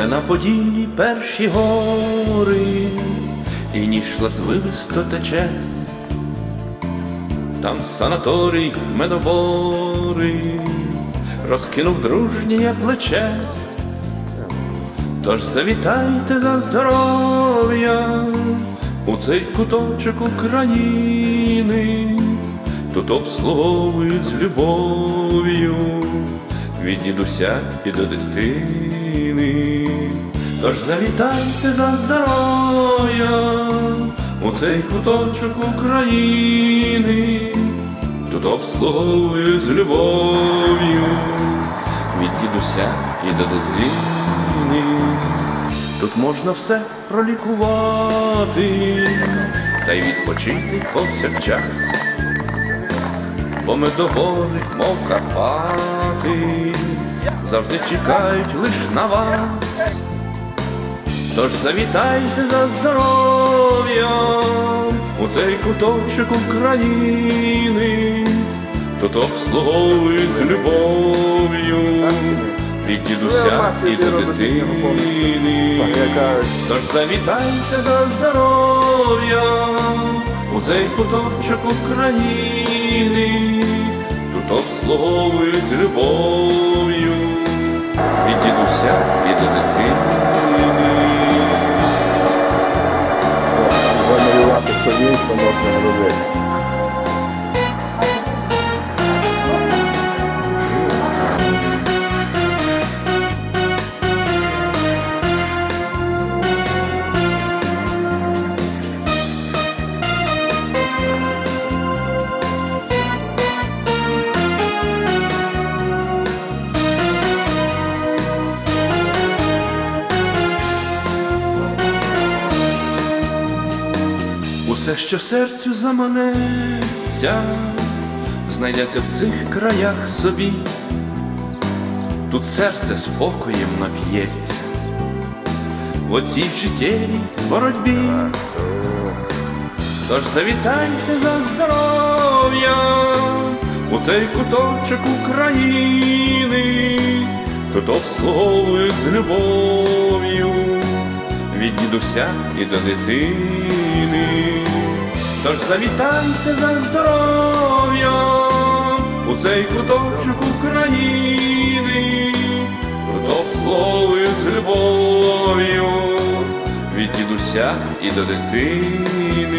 де на поділлі перші гори, і ніж звивисто тече, там санаторій медобори, розкинув дружнє плече. Тож завітайте за здоров'я у цей куточок України, тут обслуговують з любов'ю від дідуся і до дитини. Тож завітайте за здоров'я у цей куточок України, тут обслуговують з любов'ю від дідуся і до дитини. Тут можна все пролікувати та й відпочити повсякчас. Бо медовори, мов Карпати, завжди чекають лиш на вас. Тож завітайте за здоров'ям у цей куточок України, тут обслуговують з любов'ю від дідуся і до дитини. Тож завітайте за здоров'ям у цей куточок України, тут обслуговують з любов'ю від дідуся собі, що Усе, що серцю заманеться, знайдете в цих краях собі, тут серце спокоєм наб'ється, в оцій життєвій боротьбі. Тож завітайте за здоров'я у цей куточок України, тут обслуговують з любов'ю від дідуся і до дитини. Тож завітайте за здоров'ям у цей куточок України, Готов обслуговують з любов'ю від дідуся і до дитини.